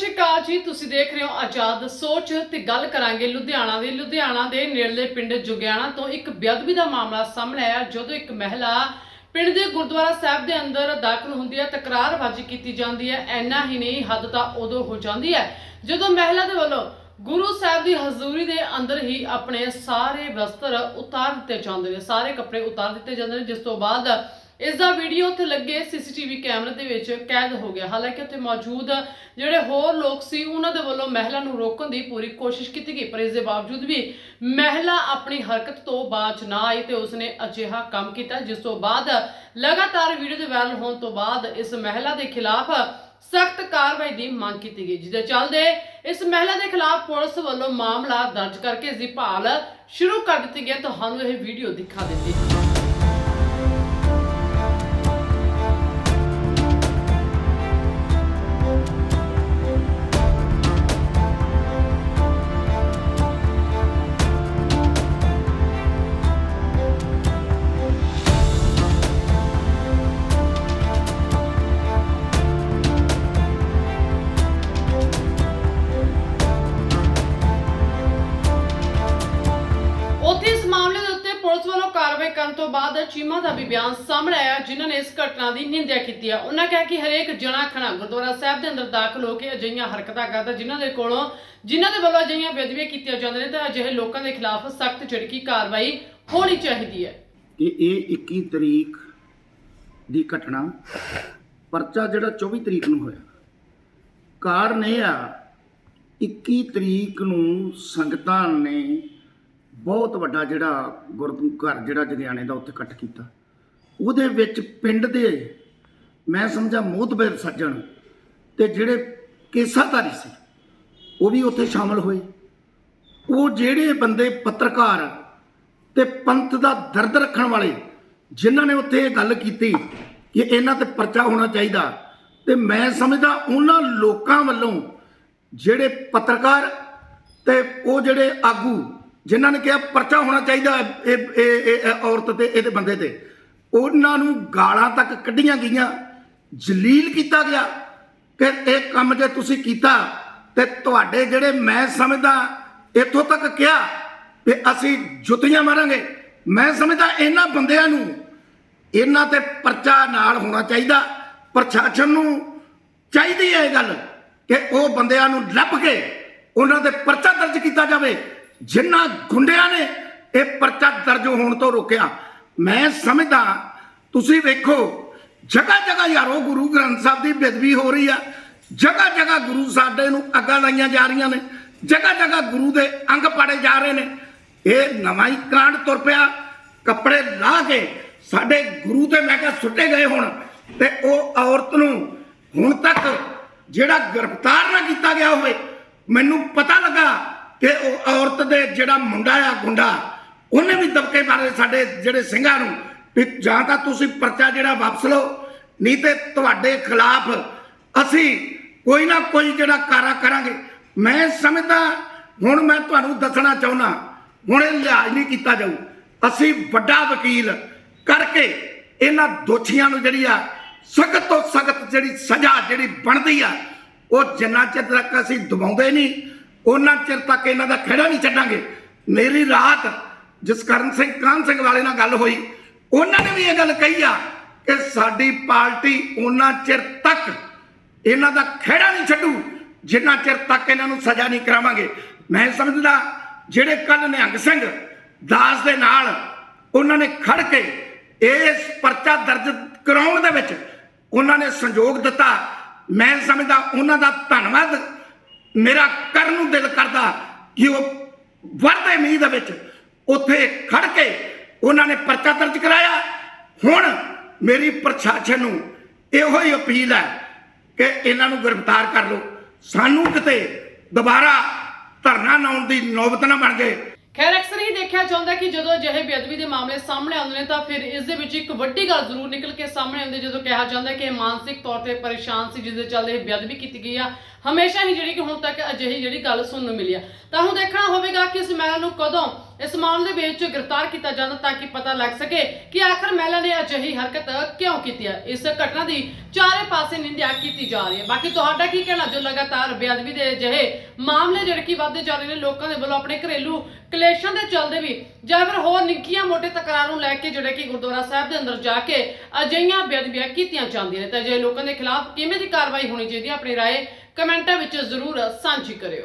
ਸ਼੍ਰੀ ਅਕਾਲ ਜੀ, ਤੁਸੀਂ ਦੇਖ ਰਹੇ ਹੋ ਆਜ਼ਾਦ ਸੋਚ ਤੇ ਗੱਲ ਕਰਾਂਗੇ ਲੁਧਿਆਣਾ ਦੇ। ਲੁਧਿਆਣਾ ਦੇ ਨੇੜਲੇ ਪਿੰਡ ਜੁਗਿਆਣਾ ਤੋਂ ਇੱਕ ਬੇਅਦਬੀ ਦਾ ਮਾਮਲਾ ਸਾਹਮਣੇ ਆਇਆ, ਜਦੋਂ ਇੱਕ ਮਹਿਲਾ ਪਿੰਡ ਦੇ ਗੁਰਦੁਆਰਾ ਸਾਹਿਬ ਦੇ ਅੰਦਰ ਦਾਖਲ ਹੁੰਦੀ ਹੈ, ਤਕਰਾਰਬਾਜ਼ੀ ਕੀਤੀ ਜਾਂਦੀ ਹੈ ਐਨਾ ਹੀ ਨਹੀਂ, ਹੱਦ ਤਾਂ ਉਦੋਂ ਹੋ ਜਾਂਦੀ ਹੈ, ਜਦੋਂ ਮਹਿਲਾ ਦੇ ਵੱਲੋਂ ਗੁਰੂ ਸਾਹਿਬ ਦੀ ਹਜ਼ੂਰੀ ਦੇ ਅੰਦਰ ਹੀ ਆਪਣੇ ਸਾਰੇ ਵਸਤਰ ਉਤਾਰ ਦਿੱਤੇ ਜਾਂਦੇ ਨੇ, ਸਾਰੇ ਕੱਪੜੇ ਉਤਾਰ ਦਿੱਤੇ ਜਾਂਦੇ ਨੇ, ਜਿਸ ਤੋਂ ਬਾਅਦ ਇਸ ਦਾ ਵੀਡੀਓ ਉੱਥੇ ਲੱਗੇ ਸੀਸੀਟੀਵੀ ਕੈਮਰੇ ਦੇ ਵਿੱਚ ਕੈਦ ਹੋ ਗਿਆ। ਹਾਲਾਂਕਿ ਉੱਥੇ ਮੌਜੂਦ ਜਿਹੜੇ ਹੋਰ ਲੋਕ ਸੀ, ਉਹਨਾਂ ਦੇ ਵੱਲੋਂ ਮਹਿਲਾ ਨੂੰ ਰੋਕਣ ਦੀ ਪੂਰੀ ਕੋਸ਼ਿਸ਼ ਕੀਤੀ ਗਈ, ਪਰ ਇਸ ਦੇ ਬਾਵਜੂਦ ਵੀ ਮਹਿਲਾ ਆਪਣੀ ਹਰਕਤ ਤੋਂ ਬਾਜ ਨਾ ਆਈ ਤੇ ਉਸਨੇ ਅਜਿਹਾ ਕੰਮ ਕੀਤਾ, ਜਿਸ ਤੋਂ ਬਾਅਦ ਲਗਾਤਾਰ ਵੀਡੀਓ ਦੇ ਵਾਇਰਲ ਹੋਣ ਤੋਂ ਬਾਅਦ ਇਸ ਮਹਿਲਾ ਦੇ ਖਿਲਾਫ ਸਖਤ ਕਾਰਵਾਈ ਦੀ ਮੰਗ ਕੀਤੀ ਗਈ ਜਿਹਦੇ ਚੱਲਦੇ ਇਸ ਮਹਿਲਾ ਦੇ ਖਿਲਾਫ ਪੁਲਿਸ ਵੱਲੋਂ ਮਾਮਲਾ ਦਰਜ ਕਰਕੇ ਇਸ ਦੀ ਭਾਲ ਸ਼ੁਰੂ ਕਰ ਦਿੱਤੀ ਗਈ ਤੁਹਾਨੂੰ ਇਹ ਵੀਡੀਓ ਦਿਖਾ ਦਿੰਦੀ ਕਰਨ ਤੋਂ ਬਾਅਦ ਚੀਮਾ ਦਾ ਵੀ ਬਿਆਨ ਸਾਹਮਣੇ ਆਇਆ, ਜਿਨ੍ਹਾਂ ਨੇ ਇਸ ਘਟਨਾ ਦੀ ਨਿੰਦਿਆ ਕੀਤੀ ਹੈ ਉਹਨਾਂ ਕਿਹਾ ਕਿ ਹਰੇਕ ਜਣਾ ਖਣਾ ਗੁਰਦੁਆਰਾ ਸਾਹਿਬ ਦੇ ਅੰਦਰ ਦਾਖਲ ਹੋ ਕੇ ਅਜਿਹੀਆਂ ਹਰਕਤਾਂ ਕਰਦਾ, ਜਿਨ੍ਹਾਂ ਦੇ ਕੋਲੋਂ ਜਿਨ੍ਹਾਂ ਦੇ ਵੱਲੋਂ ਅਜਿਹੀਆਂ ਬੇਦਬੀਆਂ ਕੀਤੀਆਂ ਜਾਂਦੀਆਂ ਨੇ ਤਾਂ ਅਜਿਹੇ ਲੋਕਾਂ ਦੇ ਖਿਲਾਫ ਸਖਤ ਝੜਕੀ ਕਾਰਵਾਈ ਹੋਣੀ ਚਾਹੀਦੀ ਹੈ। ਕਿ ਇਹ 21 ਤਰੀਕ ਦੀ ਘਟਨਾ, ਪਰਚਾ ਜਿਹੜਾ 24 ਤਰੀਕ ਨੂੰ ਹੋਇਆ। ਕਾਰਨ ਇਹ ਆ 21 ਤਰੀਕ ਨੂੰ ਸੰਗਤਾਂ ਨੇ ਬਹੁਤ ਵੱਡਾ ਜਿਹੜਾ ਗੁਰੂ ਜਿਹੜਾ ਜਗਿਆਣੇ ਦਾ ਉੱਥੇ ਇਕੱਠ ਕੀਤਾ। ਉਹਦੇ ਵਿੱਚ ਪਿੰਡ ਦੇ ਮੈਂ ਸਮਝਾ ਮੋਤਬਰ ਸੱਜਣ ਤੇ ਜਿਹੜੇ ਕੇਸਾਧਾਰੀ ਸੀ, ਉਹ ਵੀ ਉੱਥੇ ਸ਼ਾਮਲ ਹੋਏ। ਉਹ ਜਿਹੜੇ ਬੰਦੇ ਪੱਤਰਕਾਰ ਤੇ ਪੰਥ ਦਾ ਦਰਦ ਰੱਖਣ ਵਾਲੇ, ਜਿਨ੍ਹਾਂ ਨੇ ਉੱਥੇ ਇਹ ਗੱਲ ਕੀਤੀ ਕਿ ਇਹਨਾਂ ਤੇ ਪਰਚਾ ਹੋਣਾ ਚਾਹੀਦਾ ਤੇ ਮੈਂ ਸਮਝਦਾ ਉਹਨਾਂ ਲੋਕਾਂ ਵੱਲੋਂ ਜਿਹੜੇ ਪੱਤਰਕਾਰ ਤੇ ਉਹ ਜਿਹੜੇ ਆਗੂ ਜਿਨ੍ਹਾਂ ਨੇ ਕਿਹਾ ਪਰਚਾ ਹੋਣਾ ਚਾਹੀਦਾ ਇਹ, ਇਹ- ਇਹ ਔਰਤ ਤੇ ਇਹਦੇ ਬੰਦੇ ਤੇ। ਉਹਨਾਂ ਨੂੰ ਗਾਲਾਂ ਤੱਕ ਕੱਢੀਆਂ ਗਈਆਂ। ਜਲੀਲ ਕੀਤਾ ਗਿਆ ਕਿ ਇਹ ਕੰਮ ਜੇ ਤੁਸੀਂ ਕੀਤਾ, ਤੇ ਤੁਹਾਡੇ ਜਿਹੜੇ ਮੈਂ ਸਮਝਦਾ, ਇੱਥੋਂ ਤੱਕ ਕਿਹਾ ਕਿ ਅਸੀਂ ਜੁੱਤੀਆਂ ਮਾਰਾਂਗੇ। ਮੈਂ ਸਮਝਦਾ ਇਹਨਾਂ ਬੰਦਿਆਂ ਨੂੰ ਇਹਨਾਂ ਤੇ ਪਰਚਾ ਨਾਲ ਹੋਣਾ ਚਾਹੀਦਾ। ਪ੍ਰਸ਼ਾਸਨ ਨੂੰ ਚਾਹੀਦੀ ਹੈ ਇਹ ਗੱਲ ਕਿ ਉਹ ਬੰਦਿਆਂ ਨੂੰ ਲੱਭ ਕੇ ਉਹਨਾਂ ਤੇ ਪਰਚਾ ਦਰਜ ਕੀਤਾ ਜਾਵੇ। ਜਿਨ੍ਹਾਂ ਗੁੰਡਿਆਂ ਨੇ ਇਹ ਪਰਚਾ ਦਰਜ ਹੋਣ ਤੋਂ ਰੋਕਿਆ, ਮੈਂ ਸਮਝਦਾ ਤੁਸੀਂ ਵੇਖੋ ਜਗ੍ਹਾ ਜਗ੍ਹਾ ਯਾਰੋ ਗੁਰੂ ਗ੍ਰੰਥ ਸਾਹਿਬ ਦੀ ਬੇਦਬੀ ਹੋ ਰਹੀ ਆ ਜਗ੍ਹਾ ਜਗ੍ਹਾ ਗੁਰੂ ਸਾਡੇ ਨੂੰ ਅੱਗਾਂ ਲਾਈਆਂ ਜਾ ਰਹੀਆਂ ਨੇ ਜਗ੍ਹਾ ਜਗ੍ਹਾ ਗੁਰੂ ਦੇ ਅੰਗ ਪਾੜੇ ਜਾ ਰਹੇ ਨੇ। ਇਹ ਨਵਾਂ ਹੀ ਕਾਂਡ ਤੁਰ ਪਿਆ, ਕੱਪੜੇ ਲਾ ਕੇ ਸਾਡੇ ਗੁਰੂ ਤੇ ਮੈਂ ਕਿਹਾ ਸੁੱਟੇ ਗਏ ਹੁਣ, ਤੇ ਉਹ ਔਰਤ ਨੂੰ ਹੁਣ ਤੱਕ ਜਿਹੜਾ ਗ੍ਰਿਫਤਾਰ ਨਾ ਕੀਤਾ ਗਿਆ ਹੋਵੇ, ਮੈਨੂੰ ਪਤਾ ਲੱਗਾ ਕਿ ਉਹ ਔਰਤ ਦੇ ਜਿਹੜਾ ਮੁੰਡਾ ਆ, ਗੁੰਡਾ, ਉਹਨੇ ਵੀ ਦਬਕੇ ਮਾਰੇ ਸਾਡੇ ਜਿਹੜੇ ਸਿੰਘਾਂ ਨੂੰ, ਵੀ ਜਾਂ ਤਾਂ ਤੁਸੀਂ ਪਰਚਾ ਜਿਹੜਾ ਵਾਪਸ ਲਓ, ਨਹੀਂ ਤੇ ਤੁਹਾਡੇ ਖਿਲਾਫ ਅਸੀਂ ਕੋਈ ਨਾ ਕੋਈ ਜਿਹੜਾ ਕਾਰਾ ਕਰਾਂਗੇ। ਮੈਂ ਸਮਝਦਾ, ਹੁਣ ਮੈਂ ਤੁਹਾਨੂੰ ਦੱਸਣਾ ਚਾਹੁੰਦਾ, ਹੁਣ ਇਹ ਲਿਹਾਜ਼ ਨਹੀਂ ਕੀਤਾ ਜਾਊ। ਅਸੀਂ ਵੱਡਾ ਵਕੀਲ ਕਰਕੇ ਇਹਨਾਂ ਦੋਸ਼ੀਆਂ ਨੂੰ ਜਿਹੜੀ ਆ, ਸਖਤ ਤੋਂ ਸਖਤ ਜਿਹੜੀ ਸਜ਼ਾ ਜਿਹੜੀ ਬਣਦੀ ਆ, ਉਹ ਜਿੰਨਾ ਚਿਰ ਤੱਕ ਅਸੀਂ ਦਬਾਉਂਦੇ ਨਹੀਂ ਉਹਨਾਂ ਚਿਰ ਤੱਕ ਇਹਨਾਂ ਦਾ ਖੜਾ ਨਹੀਂ ਛੱਡਾਂਗੇ। ਮੇਰੀ ਰਾਤ ਜਸਕਰਨ ਸਿੰਘ, ਕਾਹਨ ਸਿੰਘ ਵਾਲੇ ਨਾਲ ਗੱਲ ਹੋਈ, ਉਹਨਾਂ ਨੇ ਵੀ ਇਹ ਗੱਲ ਕਹੀ ਆ ਕਿ ਸਾਡੀ ਪਾਰਟੀ ਉਹਨਾਂ ਚਿਰ ਤੱਕ ਇਹਨਾਂ ਦਾ ਖਹਿੜਾ ਨਹੀਂ ਛੱਡੂ, ਜਿੰਨਾ ਚਿਰ ਤੱਕ ਇਹਨਾਂ ਨੂੰ ਸਜ਼ਾ ਨਹੀਂ ਕਰਾਵਾਂਗੇ। ਮੈਂ ਸਮਝਦਾ, ਜਿਹੜੇ ਕੱਲ ਨਿਹੰਗ ਸਿੰਘ ਦਾਸ ਦੇ ਨਾਲ ਉਹਨਾਂ ਨੇ ਖੜ ਕੇ ਇਸ ਪਰਚਾ ਦਰਜ ਕਰਾਉਣ ਦੇ ਵਿੱਚ ਉਹਨਾਂ ਨੇ ਸੰਯੋਗ ਦਿੱਤਾ, ਮੈਂ ਸਮਝਦਾ ਉਹਨਾਂ ਦਾ ਧੰਨਵਾਦ ਮੇਰਾ ਕਰਨ ਨੂੰ ਦਿਲ ਕਰਦਾ ਕਿ ਉਹ ਵਰਦੇ ਮੀਂਹ ਦੇ ਵਿੱਚ ਉੱਥੇ ਖੜ ਕੇ ਉਹਨਾਂ ਨੇ ਪਰਚਾ ਦਰਜ ਕਰਾਇਆ। ਹੁਣ ਮੇਰੀ ਪ੍ਰਸ਼ਾਸਨ ਨੂੰ ਇਹੋ ਹੀ ਅਪੀਲ ਹੈ ਕਿ ਇਹਨਾਂ ਨੂੰ ਗ੍ਰਿਫਤਾਰ ਕਰ ਲਓ। ਸਾਨੂੰ ਕਿਤੇ ਦੁਬਾਰਾ ਧਰਨਾ ਲਾਉਣ ਦੀ ਨੌਬਤ ਨਾ ਬਣ ਜਾਏ। ਖੈਰ, ਅਕਸਰ ਹੀ ਦੇਖਿਆ ਜਾਂਦਾ ਕਿ ਜਦੋਂ ਅਜਿਹੇ ਬੇਅਦਬੀ ਦੇ ਮਾਮਲੇ ਸਾਹਮਣੇ ਆਉਂਦੇ ਨੇ ਤਾਂ ਫਿਰ ਇਸ ਦੇ ਵਿੱਚ ਇੱਕ ਵੱਡੀ ਗੱਲ ਜ਼ਰੂਰ ਨਿਕਲ ਕੇ ਸਾਹਮਣੇ ਆਉਂਦੀ ਜਦੋਂ ਕਿਹਾ ਜਾਂਦਾ ਕਿ ਇਹ ਮਾਨਸਿਕ ਤੌਰ ਤੇ ਪਰੇਸ਼ਾਨ ਸੀ, ਜਿਸ ਦੇ ਚੱਲਦੇ ਇਹ ਬੇਅਦਬੀ ਕੀਤੀ ਗਈ ਆ। ਹਮੇਸ਼ਾ ਹੀ ਜਿਹੜੀ ਕਿ ਹੁਣ ਤੱਕ ਅਜਿਹੀ ਜਿਹੜੀ ਗੱਲ ਸੁਣਨ ਨੂੰ ਮਿਲੀ ਆ ਤਾਂ ਹੁਣ ਦੇਖਣਾ ਹੋਵੇਗਾ ਕਿ ਇਸ ਮਹਿਲਾ ਨੂੰ ਕਦੋਂ ਇਸ ਮਾਮਲੇ ਵਿੱਚ ਗ੍ਰਿਫਤਾਰ ਕੀਤਾ ਜਾਂਦਾ ਤਾਂ ਕਿ ਪਤਾ ਲੱਗ ਸਕੇ ਕਿ ਆਖਰ ਮਹਿਲਾ ਨੇ ਅਜਿਹੀ ਹਰਕਤ ਕਿਉਂ ਕੀਤੀ ਹੈ ਇਸ ਘਟਨਾ ਦੀ ਚਾਰੇ ਪਾਸੇ ਨਿੰਦਿਆ ਕੀਤੀ ਜਾ ਰਹੀ ਹੈ ਬਾਕੀ ਤੁਹਾਡਾ ਕੀ ਕਹਿਣਾ ਜੋ ਲਗਾਤਾਰ ਬੇਅਦਬੀ ਦੇ ਅਜਿਹੇ ਮਾਮਲੇ ਜਿਹੜੇ ਕਿ ਵੱਧਦੇ ਜਾ ਰਹੇ ਨੇ ਲੋਕਾਂ ਦੇ ਵੱਲੋਂ ਆਪਣੇ ਘਰੇਲੂ ਕਲੇਸ਼ਾਂ ਦੇ ਚੱਲਦੇ ਵੀ ਜਾਂ ਫਿਰ ਹੋਰ ਨਿੱਕੀਆਂ ਮੋਟੇ ਤਕਰਾਰਾਂ ਨੂੰ ਲੈ ਕੇ ਜਿਹੜੇ ਕਿ ਗੁਰਦੁਆਰਾ ਸਾਹਿਬ ਦੇ ਅੰਦਰ ਜਾ ਕੇ ਅਜਿਹੀਆਂ ਬੇਅਦਬੀਆਂ ਕੀਤੀਆਂ ਜਾਂਦੀਆਂ ਨੇ ਤਾਂ ਅਜਿਹੇ ਲੋਕਾਂ ਦੇ ਖਿਲਾਫ ਕਿਵੇਂ ਦੀ ਕਾਰਵਾਈ ਹੋਣੀ ਚਾਹੀਦੀ ਹੈ ਆਪਣੀ رائے ਕਮੈਂਟਾਂ ਵਿੱਚ ਜ਼ਰੂਰ ਸਾਂਝੀ ਕਰਿਓ।